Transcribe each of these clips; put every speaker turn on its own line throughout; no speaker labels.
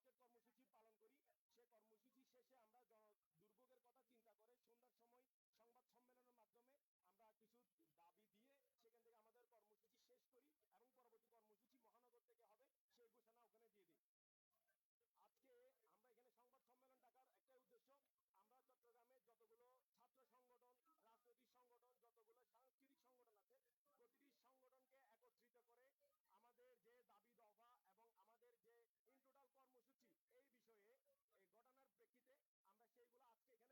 কর্মসূচি পালন করি। সে কর্মসূচি শেষে আমরা জন- দুর্ভোগের কথা চিন্তা করে সন্ধ্যার সময় সংবাদ সম্মেলনের মাধ্যমে আমরা কিছু দাবি দিয়ে সেখান থেকে আমাদের কর্মসূচি শেষ করি এবং পরবর্তী কর্মসূচি মহানগর থেকে হবে সেই ঘোষণা ওখানে দিয়ে দিই আজকে আমরা এখানে সংবাদ সম্মেলন ডাকার একটাই উদ্দেশ্য আমরা চট্টগ্রামে যতগুলো ছাত্র সংগঠন রাজনৈতিক সংগঠন যতগুলো সাংস্কৃতিক সংগঠন আছে প্রতিটি সংগঠনকে একত্রিত করে আমাদের যে দাবি দফা এবং আমাদের যে ইন টোটাল কর্মসূচি এই বিষয়ে এই ঘটনার প্রেক্ষিতে আমরা সেইগুলো আজকে এখানে পরিপূর্ণভাবে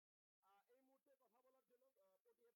ঘোষণা করব আহ, এই মুহূর্তে কথা বলার জন্য আহ, পটিয়া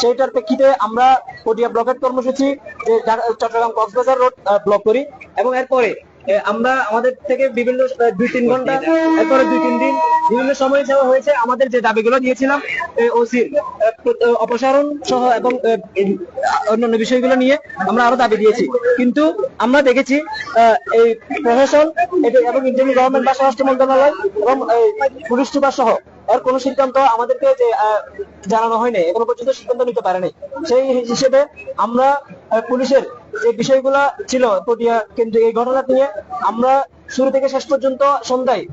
সেইটার প্রেক্ষিতে আমরা পটিয়া ব্লকের কর্মসূচি চট্টগ্রাম কক্সবাজার রোড ব্লক করি এবং এরপরে আমরা আমাদের থেকে বিভিন্ন দুই তিন ঘণ্টা, এরপরে দুই তিন দিন বিভিন্ন সময় দেওয়া হয়েছে। আমাদের যে দাবিগুলো দিয়েছিলাম ওসির অপসারণ সহ এবং অন্যান্য বিষয়গুলো নিয়ে আমরা আরও দাবি দিয়েছি। কিন্তু আমরা দেখেছি এই প্রশাসন এবং ইন্ডিয়ান গভর্নমেন্ট বা স্বরাষ্ট্র মন্ত্রণালয় এবং পুলিশ সুপার সহ এর কোনো সিদ্ধান্ত আমাদেরকে যে জানানো হয়নি, এখনও পর্যন্ত সিদ্ধান্ত নিতে পারেনি। সেই হিসেবে আমরা পুলিশের যে বিষয়গুলো ছিল পটিয়া কিন্তু এই ঘটনা নিয়ে, আমরা শুরু থেকে শেষ পর্যন্ত সন্ধ্যায়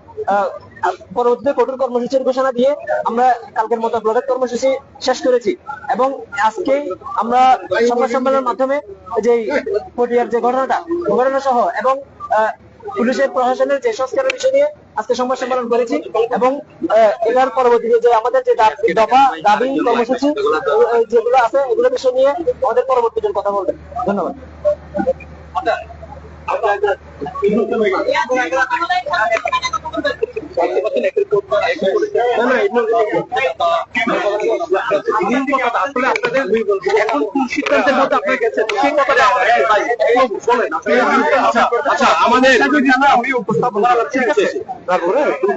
পরবর্তীতে কঠোর কর্মসূচির ঘোষণা দিয়ে আমরা কালকের মতো ব্লকের কর্মসূচি শেষ করেছি। এবং আজকেই আমরা সংবাদ সম্মেলনের মাধ্যমে যে পটিয়ার যে ঘটনাটা ঘটনা সহ এবং পুলিশের প্রশাসনের যে সংস্কারের বিষয় নিয়ে আজকে সংবাদ সম্মেলন করেছি এবং এবার পরবর্তীতে যে আমাদের যে দফা দাবি কর্মসূচি যেগুলো আছে এগুলো বিষয় নিয়ে আমাদের পরবর্তীতে কথা বলবেন ধন্যবাদ
আপনার আচ্ছা, আমাদের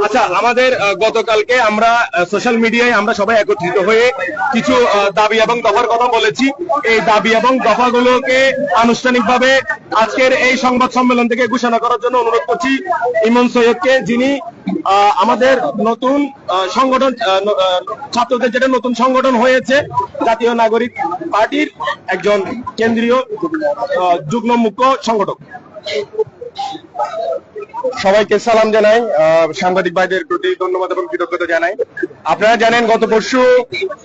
আচ্ছা আমাদের গতকালকে আমরা সোশ্যাল মিডিয়ায় আমরা সবাই একত্রিত হয়ে কিছু দাবি এবং দফার কথা বলেছি। এই দাবি এবং দফাগুলোকে আনুষ্ঠানিকভাবে আজকের এই সংবাদ সম্মেলন থেকে ঘোষণা করার জন্য অনুরোধ করছি ইমন সৈয়দকে যিনি আমাদের নতুন সংগঠন ছাত্রদের যেটা নতুন সংগঠন হয়েছে, জাতীয় নাগরিক পার্টির একজন কেন্দ্রীয় যুগ্ম মুখ্য সংগঠক। সবাইকে সালাম জানাই সাংবাদিক ভাইদের প্রতি ধন্যবাদ এবং কৃতজ্ঞতা জানাই। আপনারা জানেন, গত পরশু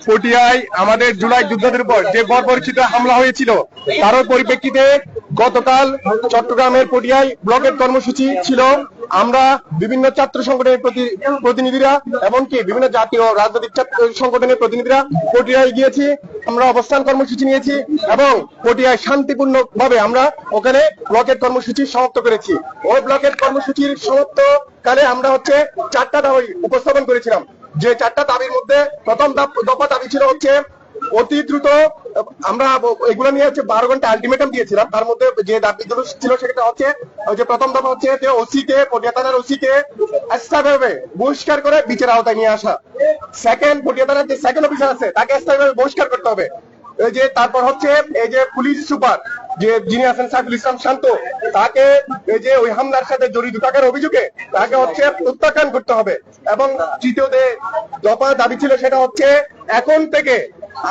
পটিয়ায় আমাদের জুলাই যোদ্ধাদের উপর যে বর্বরিচিত হামলা হয়েছিল, তারও পরিপ্রেক্ষিতে গতকাল চট্টগ্রামের পটিয়ায় ব্লকের কর্মসূচি ছিল। আমরা বিভিন্ন ছাত্র সংগঠনের প্রতি- প্রতিনিধিরা, এমনকি বিভিন্ন জাতীয় রাজনৈতিক সংগঠনের প্রতিনিধিরা পটিয়ায় গিয়েছি। আমরা অবস্থান কর্মসূচি নিয়েছি এবং পটিয়ায় শান্তিপূর্ণ ভাবে আমরা ওখানে ব্লকের কর্মসূচি সমাপ্ত করেছি। ওই ব্লকের কর্মসূচির সমাপ্ত কালে আমরা হচ্ছে চারটা দাবি উপস্থাপন করেছিলাম। যে চারটা দাবির মধ্যে প্রথম দফা দাবি ছিল হচ্ছে অতি দ্রুত, আমরা এগুলো নিয়ে হচ্ছে বারো ঘণ্টা আলটিমেটাম দিয়েছিলাম। তার মধ্যে যে দাবিগুলো ছিল সেটা হচ্ছে যে প্রথম দফা হচ্ছে যে ওসি কে পটিয়া থানার ওসি কে স্থায়ীভাবে বহিষ্কার করে বিচার আওতায় নিয়ে আসা। সেকেন্ড পটিয়া থানার যে সেকেন্ড অফিসার আছে, তাকে স্থায়ীভাবে বহিষ্কার করতে হবে। যে তারপর হচ্ছে এই যে পুলিশ সুপার যে যিনি আছেন সাইফুল ইসলাম শান্ত, তাকে এই যে ওই হামলার সাথে জড়িত থাকার অভিযোগে তাকে হচ্ছে প্রত্যাখ্যান করতে হবে। এবং তৃতীয় যে দফা দাবি ছিল সেটা হচ্ছে এখন থেকে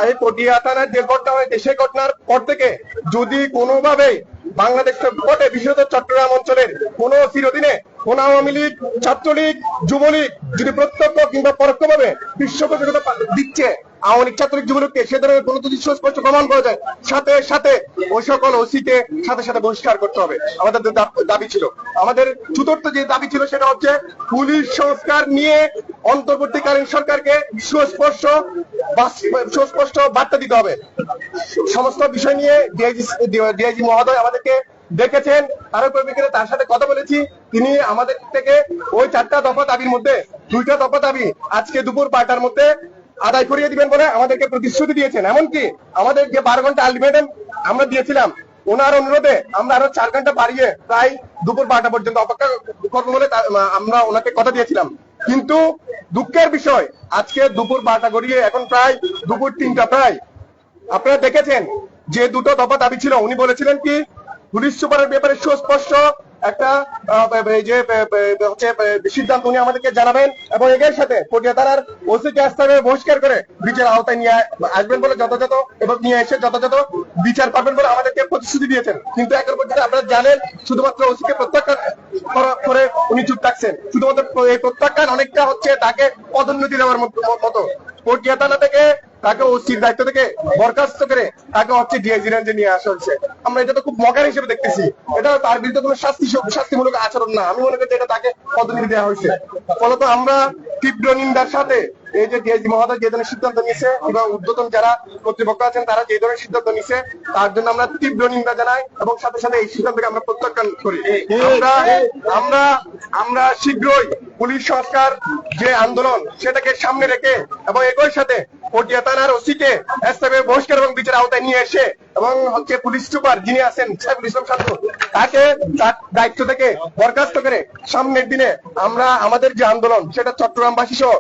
এই পটিয়া থানার যে ঘটনা হয়েছে, সেই ঘটনার পর থেকে যদি কোনোভাবেই বাংলাদেশ ঘটে বিশেষত চট্টগ্রাম অঞ্চলের কোন চিরদিনে কোন আওয়ামী লীগ, ছাত্রলীগ, যুবলীগ যদি প্রত্যক্ষ কিংবা পরোক্ষভাবে বিশ্বপ্রতিরোধ দিচ্ছে আওয়ামী ছাত্রলীগ যুবলীগকে সে ধরনের কোনো যদি সুস্পষ্ট প্রমাণ করা যায়। সাথে সাথে ওই সকল ওসিকে সাথে সাথে বহিষ্কার করতে হবে। আমাদের দাবি ছিল। আমাদের চতুর্থ যে দাবি ছিল সেটা হচ্ছে পুলিশ সংস্কার নিয়ে অন্তর্বর্তীকালীন সরকারকে সুস্পষ্ট সুস্পষ্ট বার্তা দিতে হবে। সমস্ত বিষয় নিয়ে ডিআইজি ডিআইজি মহোদয় আমাদেরকে দেখেছেন তার পরিপ্রেক্ষিতে তার সাথে কথা বলেছি। তিনি আমাদের থেকে ওই চারটা দফা দাবির মধ্যে দুইটা দফা দাবি আজকে দুপুর বারোটার মধ্যে আদায় করিয়ে দিবেন বলে আমাদেরকে প্রতিশ্রুতি দিয়েছেন। এমনকি আমাদের যে বারো ঘণ্টা আলটিমেটাম আমরা দিয়েছিলাম, ওনার অনুরোধে আমরা আরও চার ঘণ্টা বাড়িয়ে প্রায় দুপুর বারোটা পর্যন্ত অপেক্ষা করব বলে আমরা ওনাকে কথা দিয়েছিলাম। কিন্তু দুঃখের বিষয়, আজকে দুপুর বারোটা গড়িয়ে এখন প্রায় দুপুর তিনটা প্রায়। আপনারা দেখেছেন যে দুটো দফা দাবি ছিল। উনি বলেছিলেন কি, পুলিশ সুপারের ব্যাপারে সুস্পষ্ট একটা এই যে হচ্ছে সিদ্ধান্ত উনি আমাদেরকে জানাবেন এবং এর সাথে পটিয়া তারার ওসিকে আস্তাবে বহিষ্কার করে বিচার আওতায় নিয়ে আসবেন বলে যথাযথ এবং নিয়ে এসে যথাযথ বিচার পাবেন বলে আমাদেরকে প্রতিশ্রুতি দিয়েছেন। কিন্তু এখন পর্যন্ত আপনারা জানেন, শুধুমাত্র ওসিকে প্রত্যাখ্যান করা- উনি চুপ থাকছেন। শুধুমাত্র এই প্রত্যাখ্যান অনেকটা হচ্ছে তাকে পদোন্নতি দেওয়ার মতো পটিয়া থানা থেকে তাকে ওসির দায়িত্ব থেকে বরখাস্ত করে তাকে হচ্ছে ডিআইজি রেঞ্জে নিয়ে আসা হচ্ছে। আমরা এটা তো খুব মকার হিসেবে দেখতেছি। এটা তার বিরুদ্ধে কোনো শাস্তি শাস্তিমূলক আচরণ না। আমি মনে করি এটা তাকে পদোন্নতি দেওয়া হয়েছে। ফলত আমরা তীব্র নিন্দার সাথে এই যে ডিআইজি মহোদয় যে ধরনের সিদ্ধান্ত নিয়েছে এবং উদ্যতন যারা কর্তৃপক্ষ আছেন, তারা যে ধরনের সিদ্ধান্ত নিয়েছে, তার জন্য আমরা তীব্র নিন্দা জানাই এবং সাথে সাথে এই সিদ্ধান্তকে আমরা প্রত্যাখ্যান করি। আমরা আমরা শীঘ্রই পুলিশ সংস্কার যে আন্দোলন সেটাকে সামনে রেখে এবং একই সাথে পটিয়া থানার ওসিকে এসএফএ বহিষ্কার এবং বিচার আওতায় নিয়ে এসে এবং হচ্ছে পুলিশ সুপার যিনি আছেন সাইফুল ইসলাম শান্ত তাকে তার দায়িত্ব থেকে বরখাস্ত করে সামনের দিনে আমরা আমাদের যে আন্দোলন, সেটা চট্টগ্রামবাসী সহ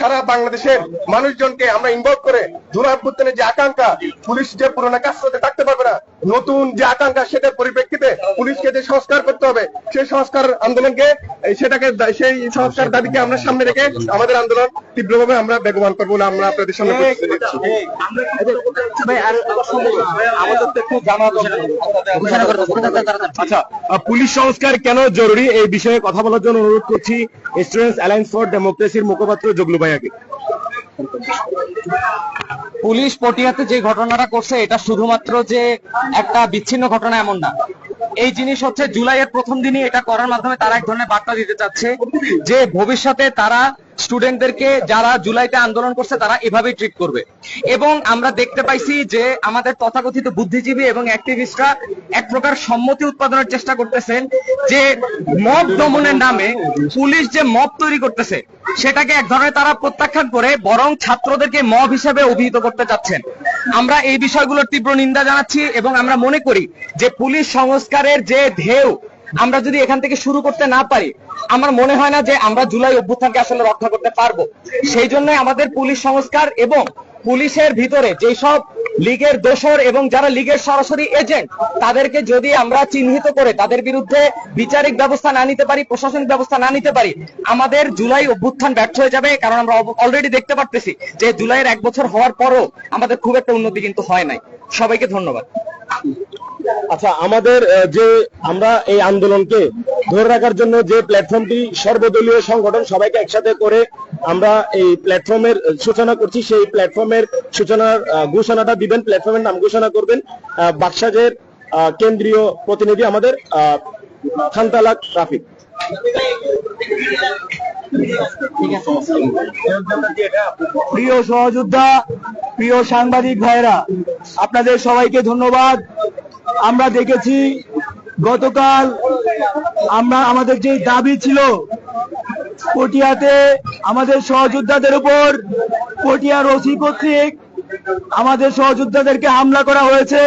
সারা বাংলাদেশের মানুষজনকে আমরা ইনভলভ করে জুলাপুত্তনের যে আকাঙ্ক্ষা পুলিশ যে পুরোনো কাজ করতে থাকতে পারবে না নতুন যে আকাঙ্ক্ষা সেটার পরিপ্রেক্ষিতে পুলিশকে যে সংস্কার করতে হবে সেই সংস্কার আন্দোলনকে সেটাকে সেই সংস্কার দাবিকে আমরা সামনে রেখে আমাদের আন্দোলন তীব্রভাবে আমরা বেগবান করব বলে আমরা আপনাদের সামনে প্রতিশ্রুতি দিচ্ছি।
আচ্ছা পুলিশ সংস্কার কেন জরুরি? এই বিষয়ে কথা বলার জন্য অনুরোধ করছি। স্টুডেন্টস অ্যালায়েন্স ফর ডেমোক্রেসির মুখপাত্র জগলু আগে।
পুলিশ পটিয়াতে যে ঘটনাটা করছে, এটা শুধুমাত্র যে একটা বিচ্ছিন্ন ঘটনা এমন না। এই জিনিস হচ্ছে জুলাইয়ের প্রথম দিনই এটা করার মাধ্যমে তারা এক ধরনের বার্তা দিতে চাচ্ছে যে ভবিষ্যতে তারা স্টুডেন্টদেরকে যারা জুলাইতে আন্দোলন করছে, তারা এভাবেই ট্রিট করবে। এবং আমরা দেখতে পাইছি যে আমাদের তথাকথিত বুদ্ধিজীবী এবং অ্যাক্টিভিস্টরা এক প্রকার সম্মতি উৎপাদনের চেষ্টা করতেছেন যে মব দমনের নামে পুলিশ যে মব তৈরি করতেছে, সেটাকে এক ধরনের তারা প্রত্যাখ্যান করে বরং ছাত্রদেরকে মব হিসেবে অভিহিত করতে চাচ্ছেন। আমরা এই বিষয়গুলোর তীব্র নিন্দা জানাচ্ছি এবং আমরা মনে করি যে পুলিশ সংস্কারের যে ঢেউ আমরা যদি এখান থেকে শুরু করতে না পারি, আমার মনে হয় না যে আমরা জুলাই অভ্যুত্থানকে আসলে রক্ষা করতে পারব। সেই জন্য আমাদের পুলিশ সংস্কার এবং পুলিশের ভিতরে যেসব লীগের দোসর এবং যারা লীগের সরাসরি এজেন্ট, তাদেরকে যদি আমরা চিহ্নিত করে তাদের বিরুদ্ধে বিচারিক ব্যবস্থা না নিতে পারি, প্রশাসনিক ব্যবস্থা না নিতে পারি, আমাদের জুলাই অভ্যুত্থান ব্যর্থ হয়ে যাবে। কারণ আমরা অলরেডি দেখতে পারতেছি যে জুলাইয়ের এক বছর হওয়ার পরও আমাদের খুব একটা উন্নতি কিন্তু হয় নাই। সবাইকে ধন্যবাদ।
আচ্ছা আমাদের যে আমরা এই আন্দোলনকে ধরে রাখার জন্য যে প্ল্যাটফর্মটি সর্বদলীয় সংগঠন সবাইকে একসাথে করে আমরা এই প্ল্যাটফর্মের সূচনা করছি সেই প্ল্যাটফর্মের সূচনার ঘোষণাটা দিবেন প্ল্যাটফর্মের নাম ঘোষণা করবেন। আহ, কেন্দ্রীয় প্রতিনিধি আমাদের খানতালাক রাফিক।
প্রিয় সহযোদ্ধা প্রিয় সাংবাদিক ভাইরা আপনাদের সবাইকে ধন্যবাদ। আমরা দেখেছি গতকাল আমরা, আমাদের যে দাবি ছিল পটিয়াতে আমাদের সহযোদ্ধাদের উপর পটিয়ার ওসি কর্তৃক আমাদের সহযোদ্ধাদেরকে হামলা করা হয়েছে,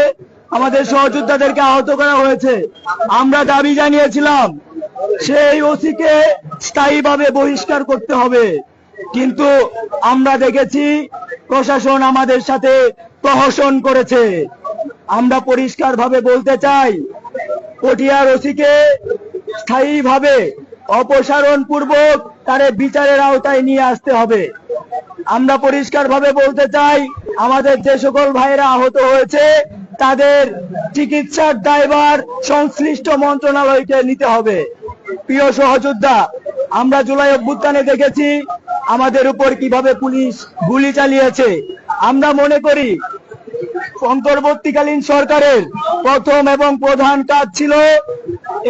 আমাদের সহযোদ্ধাদেরকে আহত করা হয়েছে। আমরা দাবি জানিয়েছিলাম, সেই ওসিকে স্থায়ীভাবে বহিষ্কার করতে হবে। কিন্তু আমরা দেখেছি প্রশাসন আমাদের সাথে প্রহসন করেছে। আমরা পরিষ্কারভাবে বলতে চাই, পটিয়ার ওসিকে স্থায়ীভাবে অপসারণ পূর্বক তারে বিচারের আওতায় নিয়ে আসতে হবে। আমরা পরিষ্কারভাবে বলতে চাই, আমাদের যে সকল ভাইরা আহত হয়েছে, তাদের চিকিৎসার দায়ভার সংশ্লিষ্ট মন্ত্রণালয়কে নিতে হবে। প্রিয় সহযোদ্ধা, আমরা জুলাই অভ্যুত্থানে দেখেছি আমাদের উপর কীভাবে পুলিশ গুলি চালিয়েছে। আমরা মনে করি অন্তর্বর্তীকালীন সরকারের প্রথম এবং প্রধান কাজ ছিল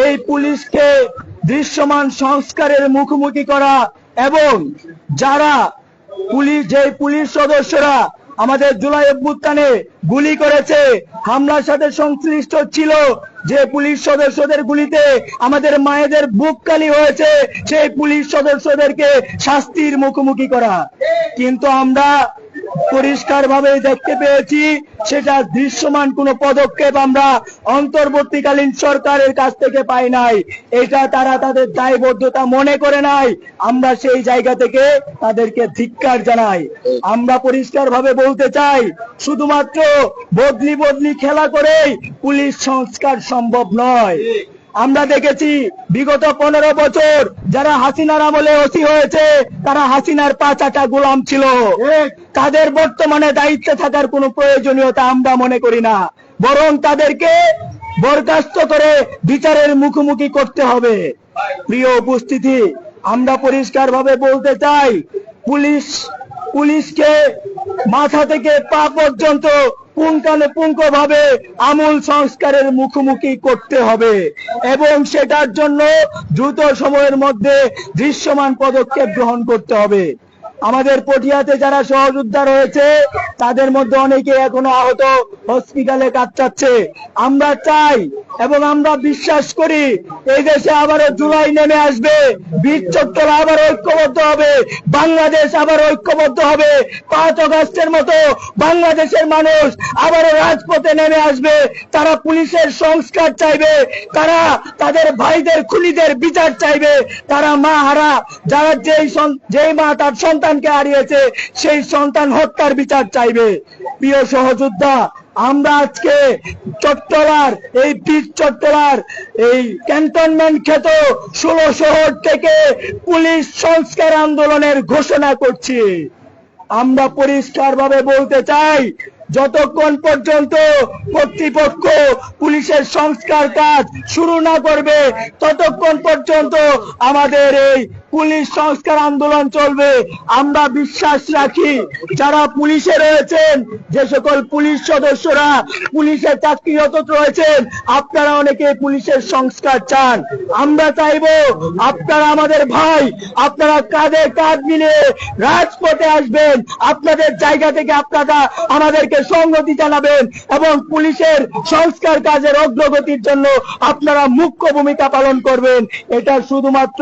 এই পুলিশকে দৃশ্যমান সংস্কারের মুখোমুখি করা এবং যারা পুলিশ যে পুলিশ সদস্যরা আমাদের জুলাই অভ্যুত্থানে গুলি করেছে, হামলার সাথে সংশ্লিষ্ট ছিল, যে পুলিশ সদস্যদের গুলিতে আমাদের মায়েদের বুক কালি হয়েছে, সেই পুলিশ সদস্যদেরকে শাস্তির মুখোমুখি করা। কিন্তু আমরা পরিষ্কার ভাবে দেখতে পেয়েছি, সেটা দৃশ্যমান কোনো পদক্ষেপ আমরা অন্তর্বর্তীকালীন সরকারের কাছ থেকে পাই নাই। এটা তারা তাদের দায়বদ্ধতা মনে করে নাই। আমরা সেই জায়গা থেকে তাদেরকে ধিক্কার জানাই। আমরা পরিষ্কার ভাবে বলতে চাই, শুধুমাত্র বদলি বদলি খেলা করেই পুলিশ সংস্কার সম্ভব নয়। আমরা দেখেছি বিগত পনেরো বছর যারা হাসিনার আমলে ওসি হয়েছে তারা হাসিনার পাঁচাটা গোলাম ছিল। তাদের বর্তমানে দায়িত্বে থাকার কোনো প্রয়োজনীয়তা আমরা মনে করি না। বরং তাদেরকে বরখাস্ত করে বিচারের মুখোমুখি করতে হবে। প্রিয় উপস্থিতি আমরা পরিষ্কার ভাবে বলতে চাই পুলিশ পুলিশকে মাথা থেকে পা পর্যন্ত পুঙ্খানে পুঙ্খ ভাবে আমূল সংস্কারের মুখোমুখি করতে হবে। এবং সেটার জন্য দ্রুত সময়ের মধ্যে দৃশ্যমান পদক্ষেপ গ্রহণ করতে হবে। আমাদের পটিয়াতে যারা সহযোদ্ধা রয়েছে, তাদের মধ্যে অনেকে এখনও আহত হসপিটালে কাটাচ্ছে আমরা চাই এবং আমরা বিশ্বাস করি এই দেশে আবারও জুলাই নেমে আসবে, বীর আবার ঐক্যবদ্ধ হবে, বাংলাদেশ আবার ঐক্যবদ্ধ হবে। পাঁচ অগাস্টের মতো বাংলাদেশের মানুষ আবারও রাজপথে নেমে আসবে, তারা পুলিশের সংস্কার চাইবে, তারা তাদের ভাইদের খুনিদের বিচার চাইবে, তারা মা হারা যারা যেই যেই মা তার সন্তানকে হারিয়েছে, সেই সন্তান হত্যার বিচার চাইবে। প্রিয় সহযোদ্ধা, আমরা আজকে চট্টলার, এই বীর চট্টলার, এই ক্যান্টনমেন্ট খ্যাত ষোলো শহর থেকে পুলিশ সংস্কার আন্দোলনের ঘোষণা করছি। আমরা পরিষ্কার ভাবে বলতে চাই, যতক্ষণ পর্যন্ত কর্তৃপক্ষ পুলিশের সংস্কার কাজ শুরু না করবে, ততক্ষণ পর্যন্ত আমাদের এই পুলিশ সংস্কার আন্দোলন চলবে। আমরা বিশ্বাস রাখি, যারা পুলিশে রয়েছেন, যে সকল পুলিশ সদস্যরা পুলিশে চাকরিরত রয়েছেন, আপনারা অনেকে পুলিশের সংস্কার চান। আমরা চাইব, আপনারা আমাদের ভাই, আপনারা কাঁধে কাঁধ মিলিয়ে রাজপথে আসবেন, আপনাদের জায়গা থেকে আপনারা আমাদেরকে সংগতি জানাবেন এবং পুলিশের সংস্কার কাজের অগ্রগতির জন্য আপনারা মুখ্য ভূমিকা পালন করবেন। এটা শুধুমাত্র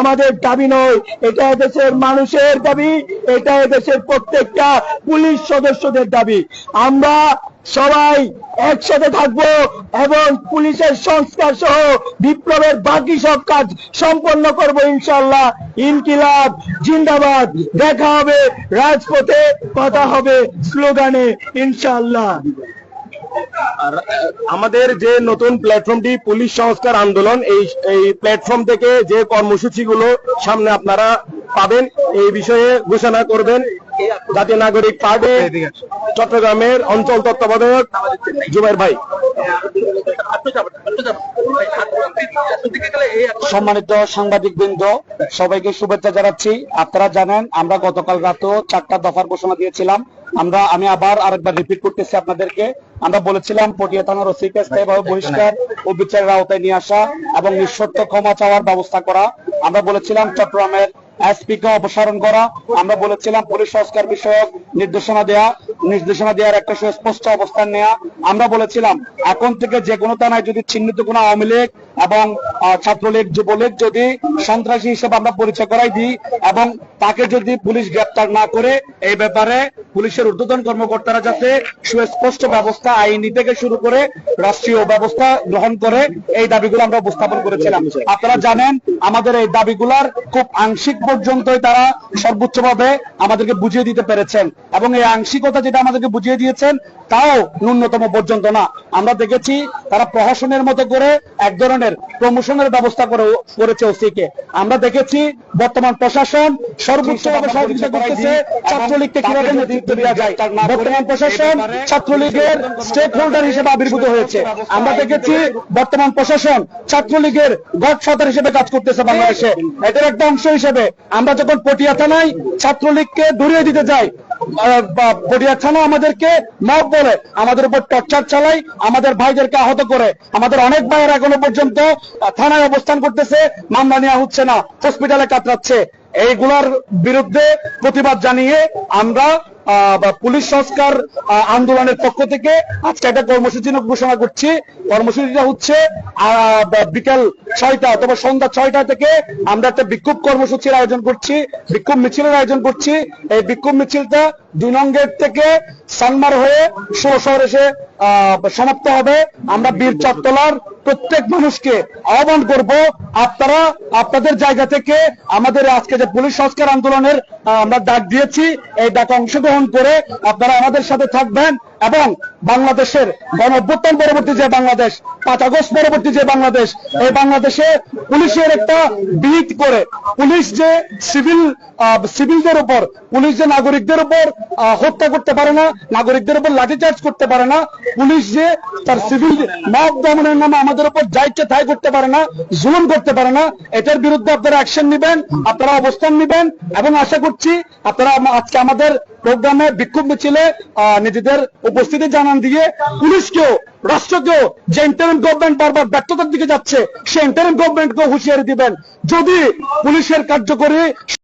আমাদের দাবি নয়। এটা দেশের মানুষের দাবি, এটা দেশের প্রত্যেকটা পুলিশ সদস্যদের দাবি। আমরা সবাই একসাথে থাকব এবং পুলিশের সংস্কার সহ বিপ্লবের বাকি সব কাজ সম্পন্ন করব ইনশাল্লাহ ইনকিলাব, জিন্দাবাদ। দেখা হবে, রাজপথে কথা হবে, স্লোগানে ইনশাল্লাহ
আর আমাদের যে নতুন প্ল্যাটফর্মটি পুলিশ সংস্কার আন্দোলন, এই এই প্ল্যাটফর্ম থেকে যে কর্মসূচিগুলো সামনে আপনারা পাবেন, এই বিষয়ে ঘোষণা করবেন। জাতীয় নাগরিক পার্টি, চট্টগ্রামের অঞ্চল তত্ত্বাবধায়ক জুবাইর ভাই।
সম্মানিত সাংবাদিক বৃন্দ সবাইকে শুভেচ্ছা জানাচ্ছি। আপনারা জানেন, আমরা গতকাল রাতেও চারটা দফার ঘোষণা দিয়েছিলাম। আমরা আমি আবার আরেকবার রিপিট করতেছি আপনাদেরকে। আমরা বলেছিলাম পটিয়া থানার ওসিকে স্থায়ীভাবে বহিষ্কার ও বিচারের আওতায় নিয়ে আসা এবং নিঃশর্ত ক্ষমা চাওয়ার ব্যবস্থা করা। আমরা বলেছিলাম চট্টগ্রামের এসপি কে অপসারণ করা। আমরা বলেছিলাম পুলিশ সংস্কার বিষয়ক নির্দেশনা দেয়া। নির্দেশনা দেওয়ার একটা সুস্পষ্ট অবস্থান নেওয়া আমরা বলেছিলাম, এখন থেকে যে কোনো থানায় যদি চিহ্নিত কোনো আওয়ামী লীগ এবং ছাত্রলীগ, যুবলীগ যদি সন্ত্রাসী হিসেবে আমরা পরিচয় করাই দিই এবং তাকে যদি পুলিশ গ্রেপ্তার না করে, এই ব্যাপারে পুলিশের ঊর্ধ্বতন কর্মকর্তারা যাতে সুস্পষ্ট ব্যবস্থা আইনি থেকে শুরু করে রাষ্ট্রীয় ব্যবস্থা গ্রহণ করে, এই দাবিগুলো আমরা উপস্থাপন করেছিলাম। আপনারা জানেন, আমাদের এই দাবিগুলার খুব আংশিক পর্যন্তই তারা সর্বোচ্চভাবে আমাদেরকে বুঝিয়ে দিতে পেরেছেন এবং এই আংশিকতা যেটা আমাদেরকে বুঝিয়ে দিয়েছেন। তাও ন্যূনতম পর্যন্ত না। আমরা দেখেছি তারা প্রহসনের মতো করে এক ধরনের প্রমোশনের ব্যবস্থা করে করেছে ওসিকে। আমরা দেখেছি বর্তমান প্রশাসন সর্বোচ্চভাবে সহযোগিতা করতেছে ছাত্রলীগকে কীভাবে নেতৃত্ব দেওয়া যায়। বর্তমান প্রশাসন ছাত্রলীগের স্টেক হোল্ডার হিসেবে আবির্ভূত হয়েছে। আমরা দেখেছি বর্তমান প্রশাসন ছাত্রলীগের গডফাদার হিসেবে কাজ করতেছে বাংলাদেশে। এটার একটা অংশ হিসেবে। আমরা যখন পটিয়া থানায় ছাত্রলীগকে দূরিয়ে দিতে যাই পটিয়া আমাদেরকে মব বলে, আমাদের উপর টর্চার চালাই আমাদের ভাইদেরকে আহত করে। আমাদের অনেক ভাইয়ের এখনও পর্যন্ত থানায় অবস্থান করতেছে, মামলা নেওয়া হচ্ছে না হসপিটালে কাতরাচ্ছে। এইগুলোর বিরুদ্ধে প্রতিবাদ জানিয়ে আমরা পুলিশ সংস্কার আন্দোলনের পক্ষ থেকে আজকে একটা কর্মসূচি ঘোষণা করছি। কর্মসূচিটা হচ্ছে বিকাল ছয়টা অথবা সন্ধ্যা ছয়টা থেকে আমরা একটা বিক্ষোভ কর্মসূচির আয়োজন করছি, বিক্ষোভ মিছিলের আয়োজন করছি। এই বিক্ষোভ মিছিলটা দুই নং গেট থেকে সানমার হয়ে ষোলো শহর এসে সমাপ্ত হবে। আমরা বীর চত্তলার প্রত্যেক মানুষকে আহ্বান করব, আপনারা আপনাদের জায়গা থেকে আমাদের আজকে যে পুলিশ সংস্কার আন্দোলনের আমরা ডাক দিয়েছি, এই ডাকে অংশগ্রহণ করে আপনারা আমাদের সাথে থাকবেন। এবং বাংলাদেশের গণ অভ্যুত্থান পরবর্তী যে বাংলাদেশ, পাঁচ আগস্ট পরবর্তী যে বাংলাদেশ, এই বাংলাদেশে পুলিশের একটা বিহিত করে, পুলিশ যে সিভিল সিভিলদের উপর, পুলিশ যে নাগরিকদের উপর হত্যা করতে পারে না, নাগরিকদের উপর লাঠিচার্জ করতে পারে না, পুলিশ যে তার সিভিল মব দমনের নামে আমাদের উপর যা ইচ্ছে তাই করতে পারে না, জুলুম করতে পারে না, এটার বিরুদ্ধে আপনারা অ্যাকশন নেবেন, আপনারা অবস্থান নেবেন, এবং আশা করছি আপনারা আজকে আমাদের প্রোগ্রামে বিক্ষোভ মিছিলে নিজেদের উপস্থিতি জানান দিয়ে পুলিশকেও, রাষ্ট্রকেও যে ইন্টারিম গভর্নমেন্ট বারবার ব্যর্থতার দিকে যাচ্ছে সে ইন্টারিম গভর্নমেন্টকেও হুঁশিয়ারি দিবেন। যদি পুলিশের কার্যকরী